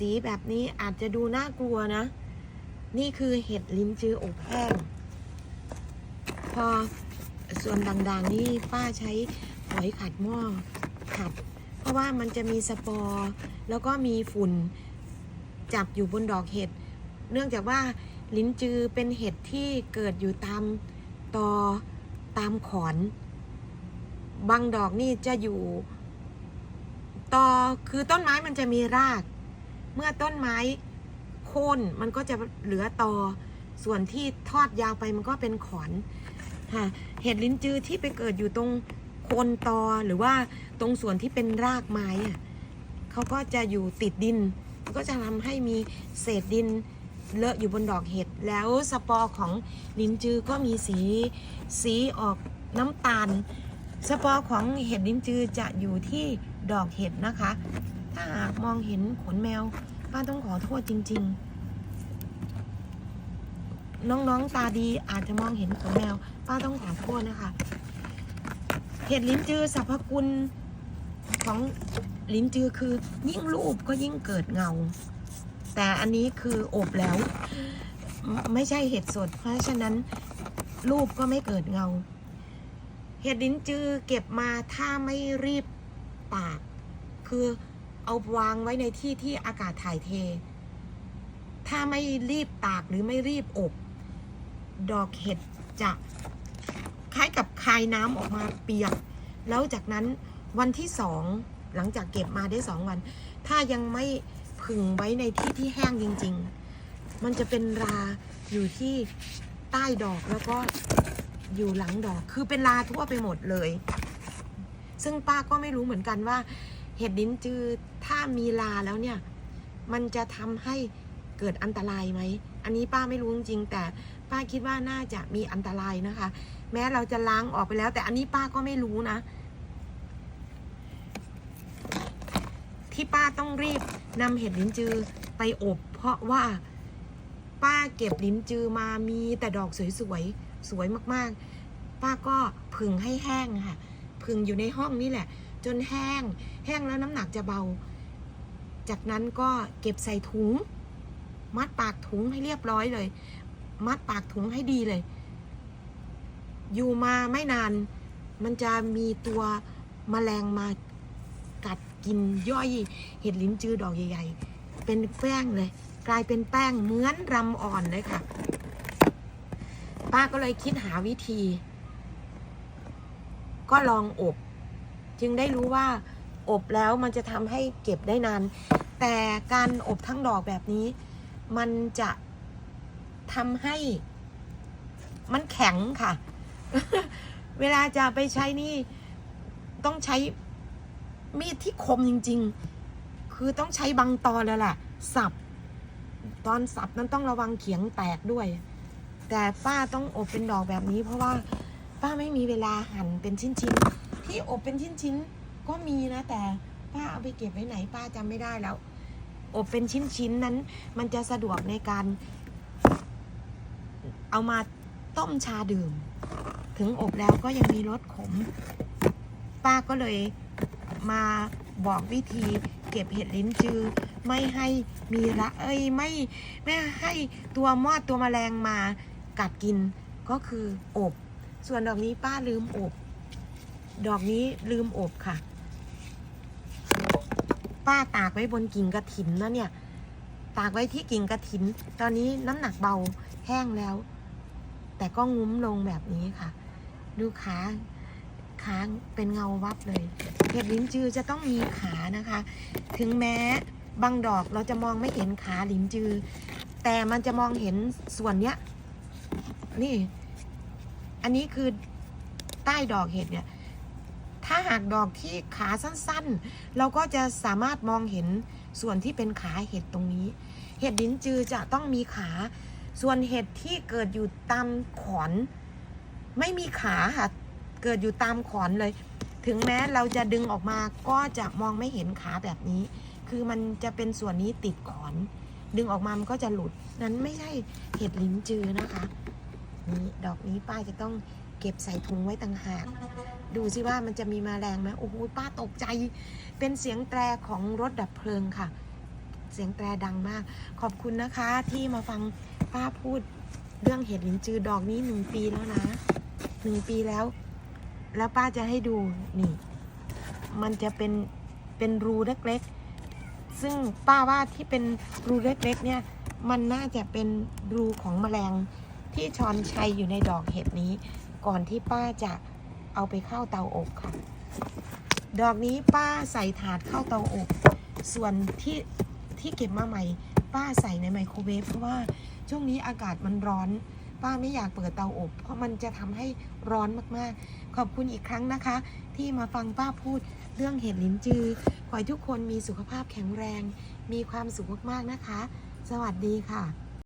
สีแบบนี้อาจจะดูน่ากลัวนะ นี่คือเห็ดลิ้นจืออบแห้ง พอส่วนด่างๆนี่ป้าใช้หอยขัดหม้อขัด เพราะว่ามันจะมีสปอร์แล้วก็มีฝุ่นจับอยู่บนดอกเห็ด เนื่องจากว่าลิ้นจือเป็นเห็ดที่เกิดอยู่ตามตอตามขอน บางดอกนี่จะอยู่ตอคือต้นไม้มันจะมีราก เมื่อต้นไม้โค่นมันก็จะเหลือตอ ส่วนที่ทอดยาวไปมันก็เป็นขอนค่ะเห็ดลิ้นจือที่ไปเกิดอยู่ตรงโคนตอหรือว่าตรงส่วนที่เป็นรากไม้อะเขาก็จะอยู่ติดดินมันก็จะทำให้มีเศษดินเลอะอยู่บนดอกเห็ด แล้วสปอร์ของลิ้นจือก็มีสีสีออกน้ำตาล สปอร์ของเห็ดลิ้นจือจะอยู่ที่ดอกเห็ดนะคะ ถ้าหากมองเห็นขนแมว ป้าต้องขอโทษจริง ๆ น้องๆตาดีอาจจะมองเห็นขนแมว ป้าต้องขอโทษนะคะ เห็ดลิ้นจือสรรพคุณของลิ้นจือคือยิ่งรูปก็ยิ่งเกิดเงา แต่อันนี้คืออบแล้ว ไม่ใช่เห็ดสด เพราะฉะนั้นรูปก็ไม่เกิดเงา เห็ดลิ้นจือเก็บมาถ้าไม่รีบตาก คือ เอาวางไว้ในที่ที่อากาศถ่ายเท ถ้าไม่รีบตากหรือไม่รีบอบ ดอกเห็ดจะคล้ายกับคายน้ำออกมาเปียก แล้วจากนั้นวันที่สองหลังจากเก็บมาได้สองวัน ถ้ายังไม่ผึ่งไว้ในที่ที่แห้งจริง ๆ มันจะเป็นราอยู่ที่ใต้ดอกแล้วก็อยู่หลังดอก คือเป็นราทั่วไปหมดเลย ซึ่งป้าก็ไม่รู้เหมือนกันว่า เห็ดลิ้นจือ ถ้ามีลาแล้วเนี่ย มันจะทำให้เกิดอันตรายไหม อันนี้ป้าไม่รู้จริงๆแต่ป้าคิดว่าน่าจะมีอันตรายนะคะ แม้เราจะล้างออกไปแล้ว แต่อันนี้ป้าก็ไม่รู้นะ ที่ป้าต้องรีบนำเห็ดลิ้นจือไปอบ เพราะว่าป้าเก็บลิ้นจือมามีแต่ดอกสวยๆสวยมากๆ ป้าก็ผึ่งให้แห้งค่ะผึ่งอยู่ในห้องนี่แหละ จนแห้ง แห้งแล้วน้ำหนักจะเบา จากนั้นก็เก็บใส่ถุง มัดปากถุงให้เรียบร้อยเลย มัดปากถุงให้ดีเลย อยู่มาไม่นาน มันจะมีตัวมแมลงมากัดกินย่อยเห็ดลิ้นจือดอกใหญ่ ๆ เป็นแป้งเลย กลายเป็นแป้งเหมือนรำอ่อนเลยค่ะ ป้าก็เลยคิดหาวิธี ก็ลองอบ จึงได้รู้ว่าอบแล้วมันจะทำให้เก็บได้นาน แต่การอบทั้งดอกแบบนี้ มันจะทำให้ มันแข็งค่ะ เวลาจะไปใช้นี่ ต้องใช้มีดที่คมจริง ๆ คือต้องใช้บางตอนแล้วแหละสับ ตอนสับนั้นต้องระวังเขียงแตกด้วย แต่ป้าต้องอบเป็นดอกแบบนี้ เพราะว่าป้าไม่มีเวลาหั่นเป็นชิ้นๆที่อบเป็นชิ้นๆก็มีนะแต่ป้าเอาไปเก็บไว้ไหนป้าจำไม่ได้แล้ว อบเป็นชิ้นๆนั้น มันจะสะดวกในการ เอามาต้มชาดื่ม ถึงอบแล้วก็ยังมีรสขม ป้าก็เลยมาบอกวิธีเก็บเห็ดลิ้นจือ ไม่ให้มีระเอ้ยไม่ไม่ให้ตัวมอดตัวแมลงมากัดกินก็คืออบ ส่วนดอกนี้ป้าลืมอบ ดอกนี้ลืมอบค่ะ ป้าตากไว้บนกิ่งกระถินนะเนี่ย ตากไว้ที่กิ่งกระถิน ตอนนี้น้ำหนักเบาแห้งแล้ว แต่ก็งุ้มลงแบบนี้ค่ะ ดูขาขาเป็นเงาวับเลยเห็ดลิ้นจือจะต้องมีขานะคะ ถึงแม้บางดอกเราจะมองไม่เห็นขาลิ้นจือ แต่มันจะมองเห็นส่วนเนี้ย นี่ อันนี้คือใต้ดอกเห็ดเนี่ย ถ้าหากดอกที่ขาสั้นๆ เราก็จะสามารถมองเห็นส่วนที่เป็นขาเห็ดตรงนี้ เห็ดลิ้นจือจะต้องมีขา ส่วนเห็ดที่เกิดอยู่ตามขอน ไม่มีขาค่ะ เกิดอยู่ตามขอนเลย ถึงแม้เราจะดึงออกมาก็จะมองไม่เห็นขาแบบนี้ คือมันจะเป็นส่วนนี้ติดขอน ดึงออกมามันก็จะหลุด นั้นไม่ใช่เห็ดลิ้นจือนะคะ นี่ดอกนี้ป้าจะต้อง เก็บใส่ถุงไว้ต่างหาก ดูสิว่ามันจะมีแมลงไหมโอ้โหป้าตกใจ เป็นเสียงแตรของรถดับเพลิงค่ะ เสียงแตรดังมาก ขอบคุณนะคะที่มาฟังป้าพูดเรื่องเห็ดลินจือดอกนี้หนึ่งปีแล้วนะหนึ่งปีแล้ว แล้วป้าจะให้ดูนี่ มันจะเป็นเป็นรูเล็กๆ ซึ่งป้าว่าที่เป็นรูเล็กๆ เนี่ย มันน่าจะเป็นรูของแมลงที่ชอนชัยอยู่ในดอกเห็ดนี้ ก่อนที่ป้าจะเอาไปเข้าเตาอบค่ะ ดอกนี้ป้าใส่ถาดเข้าเตาอบ ส่วนที่ที่เก็บมาใหม่ ป้าใส่ในไมโครเวฟเพราะว่าช่วงนี้อากาศมันร้อน ป้าไม่อยากเปิดเตาอบ เพราะมันจะทำให้ร้อนมากๆ ขอบคุณอีกครั้งนะคะ ที่มาฟังป้าพูดเรื่องเห็ดลิ้นจือ ขอให้ทุกคนมีสุขภาพแข็งแรง มีความสุขมากๆนะคะ สวัสดีค่ะ